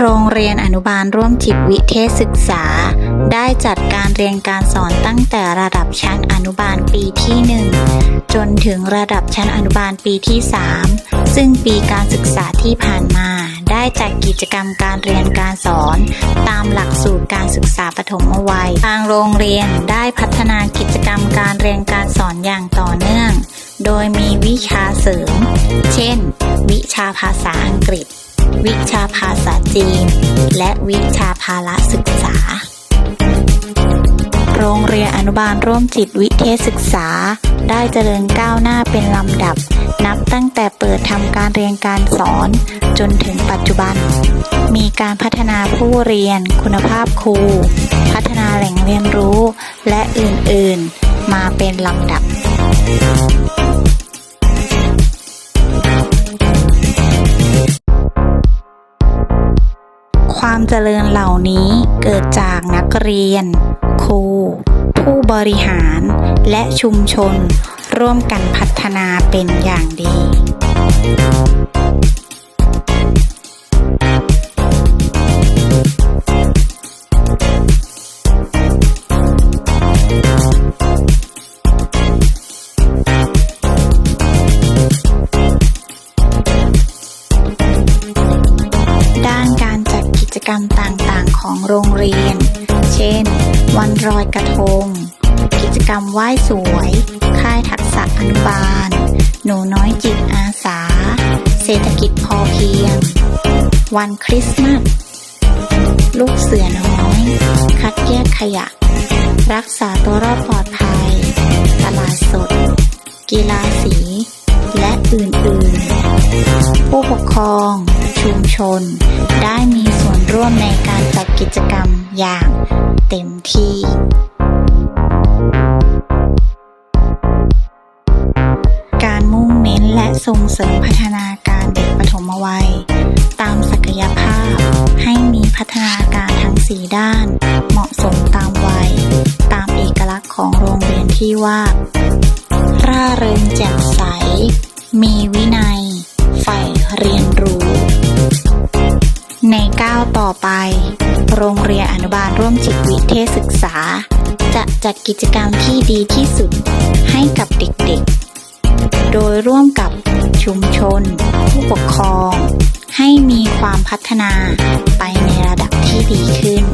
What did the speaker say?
โรงเรียนอนุบาลร่วมจิตวิเทศศึกษา ได้จัดการเรียนการสอนตั้งแต่ระดับชั้นอนุบาลปีที่ 1 จนถึงระดับชั้นอนุบาลปีที่ 3 ซึ่งปีการศึกษาที่ผ่านมา ได้จัดกิจกรรมการเรียนการสอน ตามหลักสูตรการศึกษาปฐมวัย ทางโรงเรียนได้พัฒนากิจกรรมการเรียนการสอนอย่างต่อเนื่อง โดยมีวิชาเสริม เช่น วิชาภาษาอังกฤษ วิชาภาษาจีน และวิชาภาละศึกษา โรงเรียนอนุบาลร่วมจิตวิเทศศึกษา ได้เจริญก้าวหน้าเป็นลำดับ นับตั้งแต่เปิดทำการเรียนการสอน จนถึงปัจจุบัน มีการพัฒนาผู้เรียน คุณภาพครู พัฒนาแหล่งเรียนรู้ และอื่นๆ มาเป็นลำดับ ความเจริญเหล่านี้เกิดจากนักเรียน ครู ผู้บริหาร และชุมชน ร่วมกันพัฒนาเป็นอย่างดี ด้านการ กิจกรรมต่างๆ ของโรงเรียน เช่น วันรอยกระทง กิจกรรมไหว้สวย ค่ายทักษะอนุบาล หนูน้อยจิตอาสา เศรษฐกิจพอเพียง วันคริสต์มาส ลูกเสือน้อย คัดแยกขยะ รักษาตัวรอดปลอดภัย ตลาดสด กีฬาสี และอื่นๆ ผู้ปกครอง ชุมชน ได้มีส่วนร่วมในการจัดกิจกรรมอย่างเต็มที่การมุ่งเน้นและส่งเสริมพัฒนาการเด็กปฐมวัย ตามศักยภาพ ให้มีพัฒนาการทั้งสีด้าน เหมาะสมตามวัย ตามเอกลักษณ์ของโรงเรียนที่ว่า ร่าเริงแจ่มใส มีวินัยใฝ่ ต่อไป โรงเรียนอนุบาลร่วมจิตวิเทศศึกษา จะจัดกิจกรรมที่ดีที่สุดให้กับเด็กๆ โดยร่วมกับชุมชน ผู้ปกครอง ให้มีความพัฒนาไปในระดับที่ดีขึ้น